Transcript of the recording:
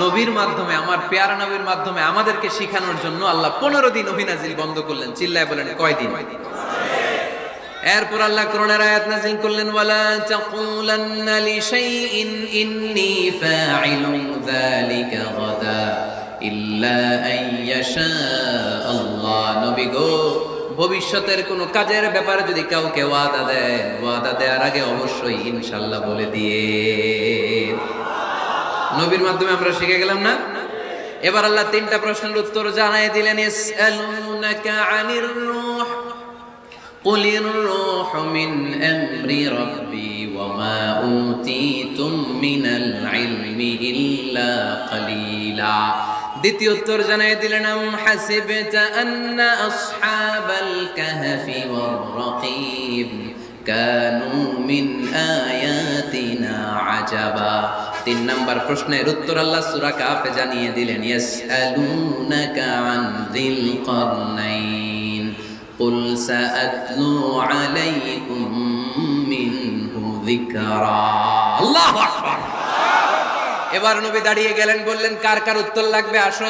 নবীর মাধ্যমে, আমার পেয়ারা নবীর মাধ্যমে আমাদেরকে শিখানোর জন্য আল্লাহ পনেরো দিন অভিনাজিল বন্ধ করলেন। চিল্লায় বলেন কয়দিন এরপর আল্লাহ করোনার আয়াত নাজিল করলেন, ওয়ালা তাকুলান্না লিশাইইন ইন্নী ফাইলুন নবী গো, ভবিষ্যতের কোনো কাজের ব্যাপারে যদি কাউকে ওয়াদা দেয় ওয়াদা দেওয়ার আগে অবশ্যই ইনশাল্লাহ বলে দিয়ে। নবীর মাধ্যমে আমরা শিখে গেলাম না এবার আল্লাহ তিনটা প্রশ্নের উত্তর জানাই দিলেন ইসআলুনাকা আনির রূহ قل الروح من أمر ربي وما أوتيتم من العلم إلا قليلا দ্বিতীয় উত্তর জানাই দিলেন আম হাসিবতা আন্না আসহাবাল কাহফি ওয়ার রাকিব কানু মিন আয়াতিনা আজাবা তিন নাম্বার প্রশ্নের উত্তর আল্লাহ সূরা কাফে জানিয়ে দিলেন ইয়াসআলুনাকা আন যিল কারনাইন قل سأتلو عليكم منه ذكرا الله أكبر এবার নবী দাঁড়িয়ে গেলেন বললেন কার কার উত্তর লাগবে আসো